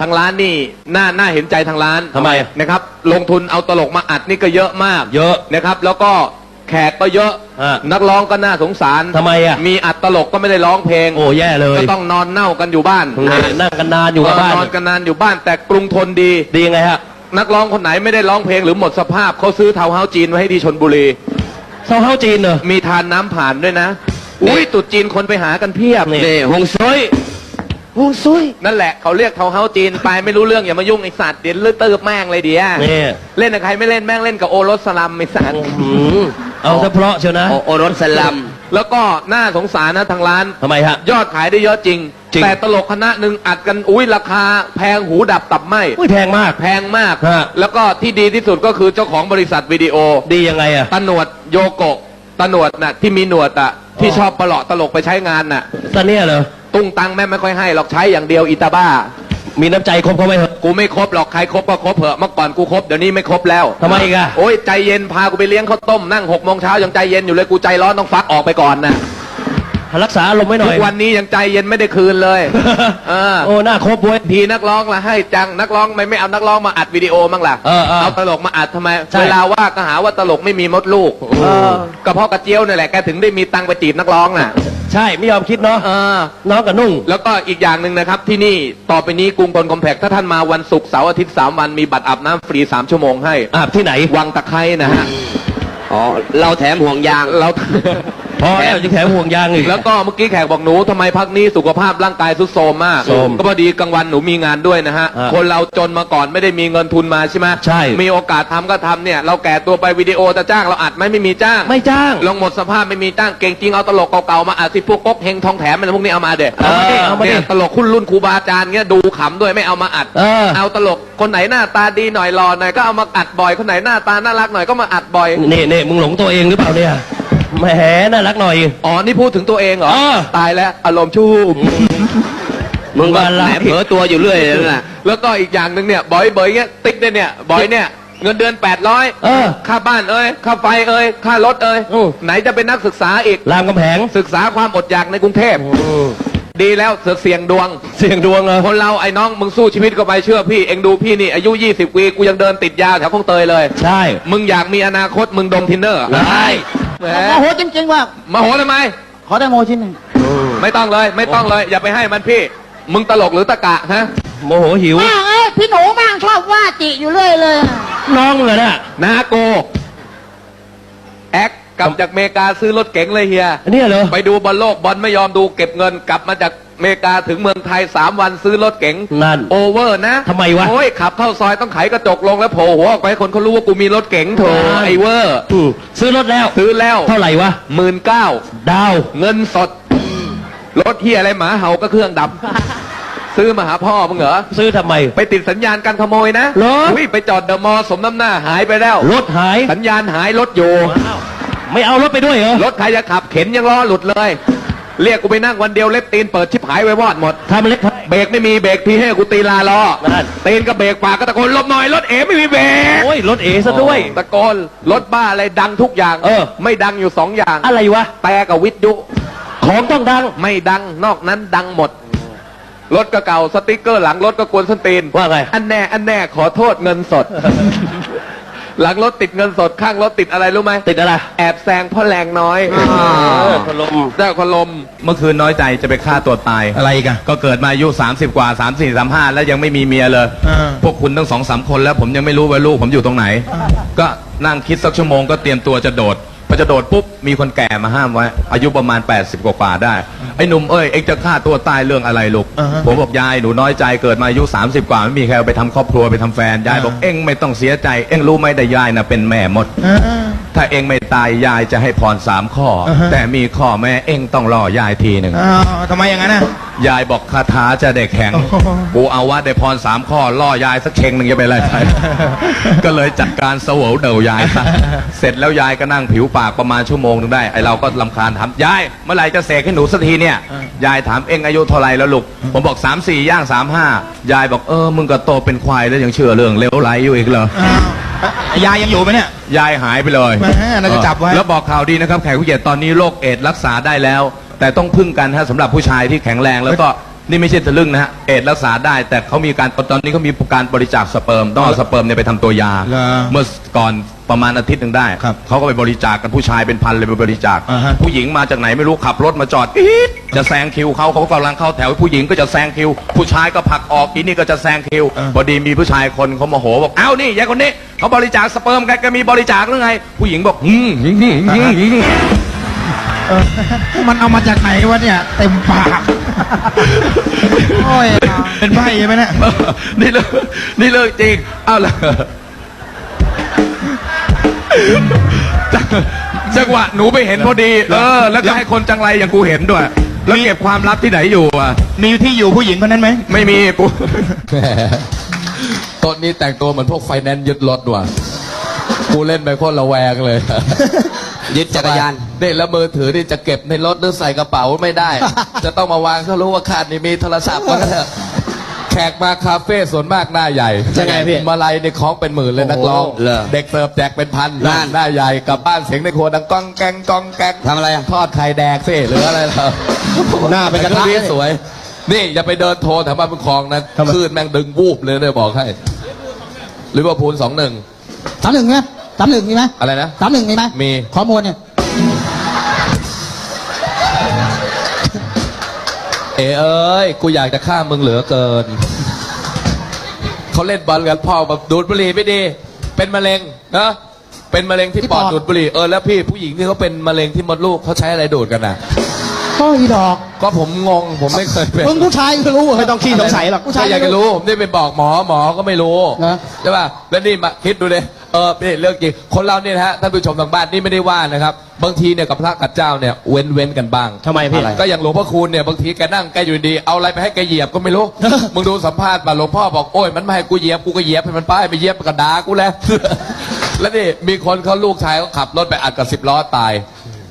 ทางร้านนี่น่าน่าเห็นใจทางร้านทำไม นะครับ ลงทุนเอาตลกมาอัดนี่ก็เยอะมากเยอะ นะครับ แล้วก็แขกก็เยอะ ฮะนักร้องก็น่าสงสารทำไมอะมีอัดตลกก็ไม่ได้ร้องเพลงโอ้แย่เลยก็ต้องนอนเน่ากันอยู่บ้านนั่งกันนานอยู่กับบ้านนอนกันนานอยู่บ้านแต่กรุงทนดี ดียังไงฮะนักร้องคนไหนไม่ได้ร้องเพลงหรือหมดสภาพเขาซื้อเทาวน์เฮาส์จีนไว้ให้ที่ชนบุรี เซาเฮาจีนเหรอ มีทานน้ำผ่านด้วยนะ อุ้ยตรุดจีนคนไปหากันเพียบนี่ นี่ฮงซุย ฮงซุย นั่นแหละเขาเรียกเทาวน์เฮาส์จีนไปไม่รู้เรื่องอย่ามายุ่งไอสัตว์เดี๋ยวเลือดเติบแม่งเลยเดียวนี่เล่นกับใครไม่เล่นแม่งเล่นกับโอรสสลัมไอสัตว์อืมเอาซะเพราะเชียวนะ โอโอรสสลัม แล้วก็น่าสงสารนะทางร้าน ทำไมฮะ ยอดขายได้เยอะจริง จริง แต่ตลกคณะหนึ่งอัดกันอุ้ยราคา แพงหูดับตับไหมอุ้ยแพงมาก แพงมาก ฮะ แล้วก็ที่ดีที่สุดก็คือเจ้าของบริษัทวิดีโอ ดียังไงอะตาหนวดโยโกะตาหนวดน่ะที่มีหนวดอะที่อ๋อชอบประหลาะตลกไปใช้งานน่ะ ตอนเนี้ยเหรอ ตุ้งตังแม่ไม่ค่อยให้หรอกใช้อย่างเดียวอิตาบ้า มีน้ำใจครบเขาไหมเหรอกูไม่ครบหรอกใครครบก็ครบเถอะเมื่อก่อนกูครบเดี๋ยวนี้ไม่ครบแล้วทำไมอีกอะโอ้ยใจเย็นพากูไปเลี้ยงข้าวต้มนั่งหกโมงเช้ายังใจเย็นอยู่เลยกูใจร้อนต้องฟักออกไปก่อนนะรักษาอารมณ์ไว้หน่ทุอย กวันนี้ยังใจเย็นไม่ได้คืนเลย เออ โอ้หน้าครบเว้ย ทีนักร้องละให้จังนักร้องไม่ไม่เอานักร้องมาอัดวิดีโอมั้งล่ะเออเออตลกมาอัดทำไมใช่ เวลาว่าก็หาว่าตลกไม่มีมดลูกเออก็เพราะกระเจียวนี่แหละแกถึงได้มีตังค์ไปจีบนักร้องน่ะ ใช่ไม่ยอมคิดเนาะเออ น้องกับนุ่ง แล้วก็อีกอย่างหนึ่งนะครับ ที่นี่ต่อไปนี้กรุงทนคอมแพคถ้าท่านมาวันศุกร์เสาร์อาทิตย์สามวันมีบัตรอาบน้ำฟรีสามชั่วโมงให้อาบที่ไหน วังตะไคร้นะฮะ อ๋อ เราแถมห่วงยาง เรา พอแล้วจะแถมห่วงยางอีก แล้วก็เมื่อกี้แขกบอกหนูทำไมพักนี้สุขภาพร่างกายทรุดโทรมมาก โทรมก็พอดีกลางวันหนูมีงานด้วยนะฮะ อ่าคนเราจนมาก่อนไม่ได้มีเงินทุนมาใช่ไหมใช่ มีโอกาสทำก็ทำเนี่ย เราแก่ตัวไปวิดีโอจะจ้างเราอัดไหมไม่มีจ้างไม่จ้างลงหมดสภาพไม่มีจ้างเก่งจริงเอาตลกเก่าๆมาอัดสิพวกก๊กเฮงทองแถมอะไรพวกนี้เอามาเด็ดเอามาดิเอามาดิตลกคุณรุ่นครูบาอาจารย์เงี้ยดูขำด้วยไม่เอามาอัดเออ เอาตลกคนไหนหน้าตาดีหน่อยหล่อหน่อยก็เอามาอัดบ่อยคนไหนหน้าตาน่ารักหน่อยก็มาอัดบ่อย นี่นี่มึงหลงตัวเองหรือเปล่าเนี่ย แหมน่ารักหน่อย อ๋อ นี่พูดถึงตัวเองเหรอ เออ ตายแล้ว อารมณ์ชูบมึงก็อะไรแหมเผลอตัวอยู่เรื่อยเลยนะแล้วก็อีกอย่างหนึ่งเนี่ยบอยเบยเงี้ยติ๊กเนี่ยเนี่ยบอยเนี่ย เงินเดือน 800เออค่าบ้านเอ้ยค่าไฟเอ้ยค่ารถเอ้ยอืมไหนจะเป็นนักศึกษาอีก รามกำแพงศึกษาความอดอยากในกรุงเทพ ดีแล้วเสือกเสี่ยงดวง เสียงดวงเหรอคนเราไอ้น้องมึงสู้ชีวิตก็ไปเชื่อพี่ เอ็งดูพี่นี่อายุ 20ปีกูยังเดินติดยาแถวคลองเตยเลย ใช่มึงอยากมีอนาคตมึงดมทินเนอร์ ได้ แหมโมโหจริงๆว่ามาโหทำไม ขอได้โมชิ้นหนึ่งไม่ต้องเลยไม่ต้องเลย อย่าไปให้มันพี่ มึงตลกหรือตะกะฮะ โมโหหิวแม่งเอ้ยพี่หนูแม่งชอบว่าจิอยู่เรื่อยเลยน้องเหรอน่ะนาโก แอคกลับจากอเมริกาซื้อรถเก๋งเลยเฮีย อันเนี่ยเหรอ ไปดูบอลโลกบอลไม่ยอมดูเก็บเงินกลับมาจากอ เมริกาถึงเมืองไทยสามวันซื้อรถเก๋งนั่นโอเวอร์นะทำไมวะโอ้ยขับเข้าซอยต้องไขกระจกลงแล้วโผล่หัวออกไปให้คนเขารู้ว่ากูมีรถเก๋งโถนั่นไอเวอร์อืมซื้อรถแล้ว ซื้อแล้วเท่าไหร่วะ หมื่นเก้าดาว เงินสด รถเฮียอะไรหมาเห่าก็เครื่องดับ ซื้อมาหาพ่อมึงเหรอ ซื้อทำไม ไปติดสัญญาณการขโมยนะเหรอ ยไปจอดเดอะมอลล์สมน้ำหน้าหายไปแล้ว รถหายสัญญาณหายรถอยู่ไม่เอารถไปด้วยเหรอ รถใครจะขับเข็นยังล้อหลุดเลย เรียกกูไปนั่งวันเดียวเล็บตีนเปิดชิบหายไว้วอดหมด ทำเล็กเบรกไม่มีเบรกทีให้กูตีลาล้อนั่น ตีนกับเบรกปากก็ตะโกนหลบหน่อยรถเอ๋ไม่มีเบรกโอ้ยรถเอซะด้วย ตะโกนรถบ้าอะไรดังทุกอย่างเออ ไม่ดังอยู่สองอย่างอะไรวะ แต่กับวิทยุของต้องดัง ไม่ดังนอกนั้นดังหมด รถก็เก่าสติกเกอร์หลังรถก็กวนส้นตีนว่าไง อันแน่อันแน่ขอโทษเงินสด หลังรถติดเงินสดข้างรถติดอะไรรู้ไหมติดอะไร แอบแซงเพ่อแรงน้อยเออพัดลมได้คนลม เมื่อคืนน้อยใจจะไปฆ่าตัวตาย อะไรอีกันก็เกิดมาอายุ 30 กว่า 3 4 3 5 แล้วยังไม่มีเมียเลยอ่าพวกคุณทั้งสองสามคนแล้วผมยังไม่รู้ว่าลูกผมอยู่ตรงไหน ก็นั่งคิดสักชั่วโมงก็เตรียมตัวจะโดด พอจะโดดปุ๊บมีคนแก่มาห้ามไว้ อายุประมาณ 80 กว่าๆได้ ไอ้หนุ่มเอ้ยเอ็งจะฆ่าตัวตายเรื่องอะไรลูก อ่าฮะผมบอกยายหนูน้อยใจเกิดมาอายุ 30 กว่าไม่มีใครเอาไปทำครอบครัวไปทำแฟนยายบอกอ่า เอ็งไม่ต้องเสียใจ เอ็งรู้ไหมแต่ยายน่ะเป็นแม่มด อ่า ถ้าเอ็งไม่ตายยายจะให้พรสามข้ออ่าฮะ แต่มีข้อแม่เอ็งต้องรอยายทีหนึ่ง อ้าวทำไมอย่างนั้นอะ ยายบอกคาถาจะเด็กแข็งโอ้โหกูเอาว่าได้พรสามข้อล่อยายสักเชงหนึ่งจะไปอะไรไป ก็เลยจัดการเสวยเดายายซะเสร็จแล้วยายก็นั่งผิวปากประมาณชั่วโมงหนึงได้ไอเราก็ลำคาญถามยายเมื่อไหร่จะเสกให้หนูสักทีเนี่ย ยายถามเอ็งอายุเท่าไหรแล้วลูก ผมบอกสามสี่ย่างสามห้ายายบอกเออมึงก็โตเป็นควายแล้วยังเชื่อเรื่องเลวไหลอยู่อีกเหรออ้าวอะยายยังอยู่ไหมเนี่ย ยายหายไปเลยแหมน่าจะจับไว้ แล้วบอกข่าวดีนะครับแขกผู้เกียรติตอนนี้โรคเอดส์รักษาได้แล้ว แต่ต้องพึ่งกันฮะสำหรับผู้ชายที่แข็งแรงแล้วก็นี่ไม่ใช่ทะลึ่งนะฮะเอดส์รักษาได้ แต่เขามีการตอนนี้เขามีการบริจาคสเปิร์มต้องเอาสเปิร์มเนี่ยไปทำตัวยา เหรอเมื่อก่อนประมาณอาทิตย์หนึ่งได้ครับเขาก็ไปบริจาคกันผู้ชายเป็นพันเลยไปบริจาค อ่าฮะ ผู้หญิงมาจากไหนไม่รู้ขับรถมาจอดอี๊ดจะแซงคิวเขาเขากำลังเข้าแถวผู้หญิงก็จะแซงคิว ผู้ชายก็ผลักออกอีนี่ก็จะแซงคิวพอดีมีผู้ชายคนเขาโมโหบอกเอ้านี่ยายคนนี้เขาบริจาคสเปิร์มกันก็มีบริจาคหรือไง ผู้หญิงบอกอืมอืมอืมอืมอืม มันเอามาจากไหนวะเนี่ย เต็มปาก โอ้ยเป็นใบใช่ไหมเนี่ยเออนี่เรื่องนี่เรื่องจริงเอาละจังจังหวะหนูไปเห็นพอดี เออ แล้วก็ให้คนจังไรอย่างกูเห็นด้วย แล้วเก็บความลับที่ไหนอยู่อะ มีที่อยู่ผู้หญิงคนนั้นไหมไม่มีกูต้นนี้แต่งตัวเหมือนพวกไฟแนนซ์ยึดรถว่ะกูเล่นไปโคตรระแวงเลย ยึดจักรยาน นี่แล้วมือถือนี่จะเก็บในรถหรือใส่กระเป๋าไม่ได้ จะต้องมาวางเขารู้ว่าขาดนี่มีโทรศัพท์ก็เถอะแขกมาคาเฟ่ส่วนมากหน้าใหญ่ยังไงพี่มาลัยในคล้องเป็นหมื่นเลยนักร้อง เหรอ เด็กเสิร์ฟแจกเป็นพันนั่น หน้าใหญ่กลับบ้านเสียงในครัวดังก้องแกงก้องแกงทำอะไรอะ ทอดไข่แดกสิหรืออะไรเหรอหน้าเป็นกระทะแต่นี่สวย นี่อย่าไปเดินโทรแถวบ้านบุญคลองนะทำไมคลื่นแม่งดึงวูบเลยเนี่ยบอกให้ลิเวอร์พูลสองหนึ่ง สามหนึ่งไหม สามหนึ่งมีไหมอะไรนะ สามหนึ่งมีไหมมี ข้อมูลเนี่ย เอเอ้ย กูอยากจะฆ่ามึงเหลือเกิน เขาเล่นบอลกันพ่อแบบดูดบุหรี่ไม่ดี เป็นมะเร็งนะเป็นมะเร็งที่ปอดดูดบุหรี่เออแล้วพี่ผู้หญิงที่เขาเป็นมะเร็งที่มดลูกเขาใช้อะไรดูดกันน่ะ ก็อีดอกก็ผมงงผมไม่เคยเป็น มึงผู้ชายก็รู้เหรไม่ต้องขี้สงสัยหรอก ผู้ชาย ก็อยากจะรู้ผมได้ไปบอกหมอหมอก็ไม่รู้นะ ใช่ป่ะแล้วนี่มาคิดดูเลย เออนี่เรื่องจริงคนเราเนี่ยนะฮะท่านผู้ชมทางบ้านนี่ไม่ได้ว่านะครับ บางทีเนี่ยกับพระกับเจ้าเนี่ยเว้นเว้นกันบ้าง ทำไมพี่ ก็อย่างหลวงพ่อคูณเนี่ยบางทีแกนั่งแกอยู่ดีเอาอะไรไปให้แกเหยียบก็ไม่รู้ มึงดูสัมภาษณ์มาหลวงพ่อบอกโอ้ยมันไม่ให้กูเหยียบกูก็เหยียบให้มันไปไปเหยียบกระดากูแล้ว แล้วนี่มีคนเขาลูกชายเขาขับรถไปอัดกับสิบล้อตาย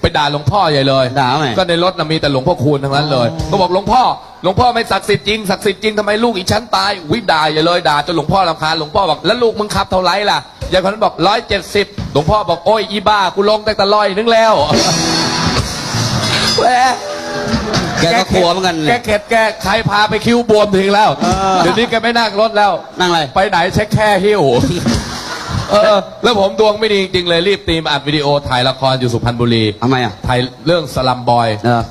ไปด่าหลวงพ่อใหญ่เลยด่าไหม ก็ในรถน่ะมีแต่หลวงพ่อคูณทั้งนั้นเลยก็บอกหลวงพ่อหลวงพ่อไม่ศักดิ์สิทธิ์จริงศักดิ์สิทธิ์จริงทำไมลูกอีฉันตายวิด่าอย่าเลยด่าจนหลวงพ่อรำคาญหลวงพ่อบอกแล้วลูกมึงขับเท่าไหร่ล่ะ ยายคนนั้นบอกร้อยเจ็ดสิบหลวงพ่อบอกโอ้ยอีบ้ากูลงตั้งแต่ร้อยนึงแล้วแหมแกก็กลัวเหมือนกันแกเนี่ยเข็ดแกใครพาไปคิ้วบวมถึงแล้วเดี๋ยวนี้แกไม่นั่งรถแล้ว นั่งอะไร ไปไหนเช็คแค่หิ้ว เออ แล้วผมดวงไม่ดีจริงๆเลยรีบตีมาอัดวิดีโอถ่ายละครอยู่สุพรรณบุรีทำไมอะ ถ่ายเรื่องสลัมบอย เออ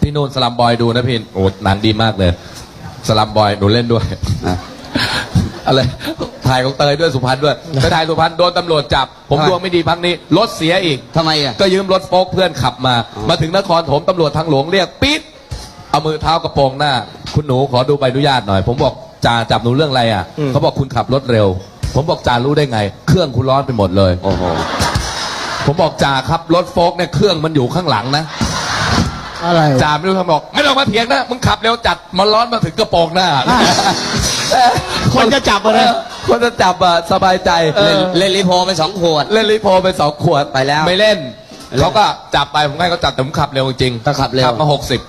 ที่นู่นสลัมบอยดูนะพี่โอ้หนังดีมากเลย สลัมบอยหนูเล่นด้วย อะ อะไร ถ่ายของเตยด้วยสุพรรณด้วยไปถ่ายสุพรรณโดนตำรวจจับ ผมทำไมดวงไม่ดีพักนี้รถเสียอีก ทำไมอะ ก็ยืมรถโฟล์กเพื่อนขับมาอ๋อมาถึงนครถมตำรวจทางหลวงเรียกปี๊ดเอามือเท้ากระโปรงหน้า คุณหนูขอดูใบอนุญาตหน่อย ผมบอกจ่าจับหนูเรื่องอะไรอะเขาบอกคุณขับรถเร็ว ผมบอกจ่ารู้ได้ไง เครื่องคุณร้อนไปหมดเลย โอ้โห ผมบอกจ่าครับรถโฟล์กเนี่ยเครื่องมันอยู่ข้างหลังนะอะไร จ่าไม่รู้ทำบอกไม่ต้องมาเถียงนะมึงขับเร็วจัดมันร้อนมาถึงกระโปรงหน้า คนจะจับอะนะ คนจะจับอะสบายใจเล่นเล่นรีโพไปสองขวด เล่นรีโพไปสองขวดไปแล้ว ไม่เล่น เขาก็จับไปผมให้เขาจับแต่ผมขับเร็วจริงก็ขับเร็ว ขับมาหกสิบ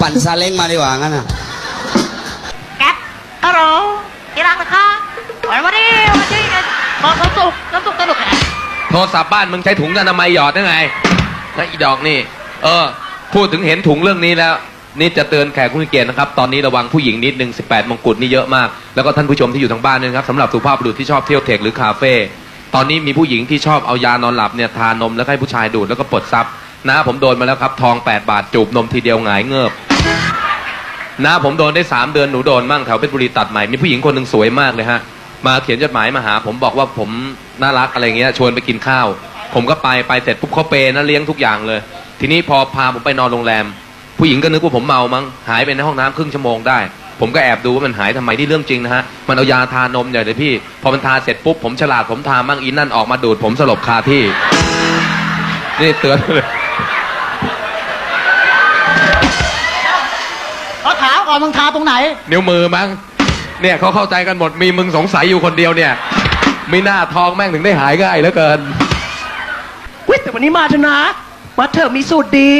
ปั่นซาเล้งมาดีกว่างั้นอะ แก๊ปฮัลโหลที่รักนะคะวันวันนี้วันนี้ขอความสุขความสุขสนุกโทรศัพท์บ้านมึงใช้ถุงอนามัยหยอดได้ไงแล้วอีดอกนี่ เออ พูดถึงเห็นถุงเรื่องนี้แล้ว นี่จะเตือนแขกผู้มีเกียรตินะครับ ตอนนี้ระวังผู้หญิงนิดนึง18 มงกุฎนี่เยอะมาก แล้วก็ท่านผู้ชมที่อยู่ทางบ้านด้วยนะครับสำหรับสุภาพบุรุษที่ชอบเที่ยวเทคหรือคาเฟ่ตอนนี้มีผู้หญิงที่ชอบเอายานอนหลับเนี่ยทานมแล้วให้ผู้ชายดูดแล้วก็ปลดซับนะผมโดนมาแล้วครับทอง 8 บาทจูบนมทีเดียวหงายเงือบนะผมโดนได้สามเดือนหนูโดนมั่งแถวเพชรบุรีตัดใหม่มีผู้หญิงคนหนึ่งสวยมากเลยฮะมาเขียนจดหมายมาหา ผมบอกว่าผมน่ารักอะไรเงี้ยชวนไปกินข้าว ผมก็ไปไปเสร็จปุ๊บเขาเปย์นะเลี้ยงทุกอย่างเลย ทีนี้พอพาผมไปนอนโรงแรม ผู้หญิงก็นึกว่าผมเมามั้งหายไปในห้องน้ำครึ่งชั่วโมงได้ ผมก็แอบดูว่ามันหายทำไมที่เรื่องจริงนะฮะมันเอายาทานมใหญ่เลยพี่ พอมันทาเสร็จปุ๊บผมฉลาดผมทามั่งอีนั่นออกมาดูดผมสลบคาที่ นี่เตือนเลยเขาถามก่อนมึงทาตรงไหน นิ้วมือมั้งเนี่ยเขาเข้าใจกันหมดมีมึงสงสัยอยู่คนเดียวเนี่ยมีหน้าทองแม่งถึงได้หายง่ายเหลือเกินวิแต่วันนี้มาเถอะนะมาเถอะมีสูตรดี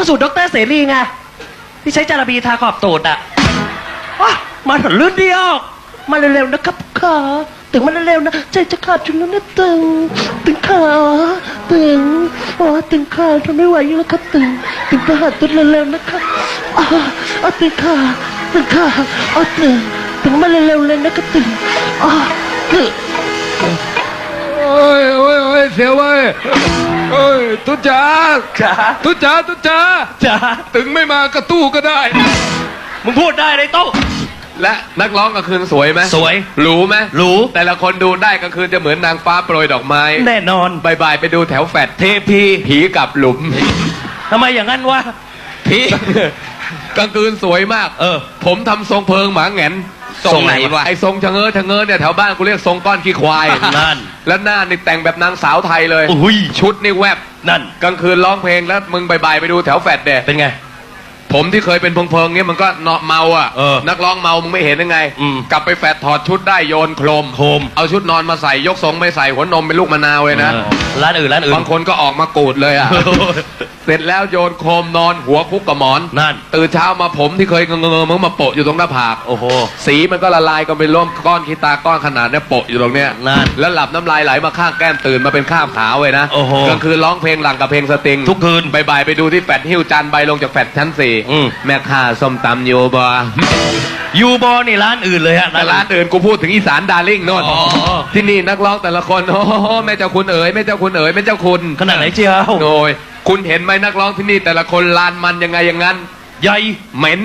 ก็สูตรดรเสรีไงที่ใช้จาระบีทาขอบตูดอะว้ามาเถอะลื่นเดียวมาเร็วๆนะครับค่ะตึงมาเร็วๆนะใจจะขาดจนแล้วนะตึง ตึงขาตึงอ๋อตึงขาทนไม่ไหวอยู่แล้วครับตึงตึงขาหาตึงเร็วๆนะครับอ๋ออ๋อตึงขาตึงขาอ๋อตึงตึงมาเร็วๆเลยนะครับตึงอ๋อตึงโอ้ยโอ้ยโอ้ยเสียวเว้ย โอ้ยตุ๊จ๋าจ๋าตุ๊จ๋าตุ๊จ๋าจ๋าถึงไม่มากระตู้ก็ได้ มึงพูดได้เลยโต้และนักร้องกลางคืนสวยไหมสวยหรูไหมหรูแต่ละคนดูได้กลางคืนจะเหมือนนางฟ้าโปรยดอกไม้ แน่นอนบายบายไปดูแถวแฟดเทพีผีกับหลุมทำไมอย่างนั้นวะผีกลางคืนสวยมาก เออ ผมทำทรงเพิงหมาแหงน ทรงไหนวะ ไอ้ทรงชะเง้อชะเง้อเนี่ยแถวบ้านกูเรียกทรงก้อนขี้ควายนั่น แล้วหน้านี่แต่งแบบนางสาวไทยเลยอุ้ยชุดนี่แวบนั่น กลางคืนร้องเพลงแล้วมึงบายบายไปดูแถวแฟดเดเป็นไง ผมที่เคยเป็นเพิงๆเงี้ยมันก็เนาะเมาอะเออนักร้องเมามึงไม่เห็นยังไงอืมกลับไปแฟดถอดชุดได้โยนโครมโครมเอาชุดนอนมาใส่ยกทรงไม่ใส่หัวนมเป็นลูกมะนาวเลยนะเออร้านอื่นร้านอื่นบางคนก็ออกมากูดเลยอะ เสร็จแล้วโยนโครมนอนหัวคุกกับหมอน นั่น ตื่นเช้ามาผมที่เคยเงงๆมึงมาโปะอยู่ตรงหน้าผาก โอ้โห สีมันก็ละลายกันเป็นร่วมก้อนขี้ตาก้อนขนาดเนี้ยโปะอยู่ตรงเนี้ยนั่นแล้วหลับน้ำลายไหลมาข้างแก้มตื่นมาเป็นข้ามขาวเลยนะโอ้โหกลางคืนร้องเพลงหลังกับเพลงสตริงทุกคืนบายบายไปดูที่แฟดหิ้วจานใบลงจากแฟดชั้นสี่อืม แม่ค้าส้มตำโยบายูบอนี่ร้านอื่นเลยฮะ แต่ร้านอื่นกูพูดถึงอีสานดาร์ลิ่งโน่นอ๋อ ที่นี่นักร้องแต่ละคนโอ้โหแม่เจ้าคุณเอ๋ยแม่เจ้าคุณเอ๋ยแม่เจ้าคุณ ขนาดไหนเชียว โอ้ย คุณเห็นไหมนักร้องที่นี่แต่ละคนลานมันยังไงอย่างนั้น ใหญ่เหม็น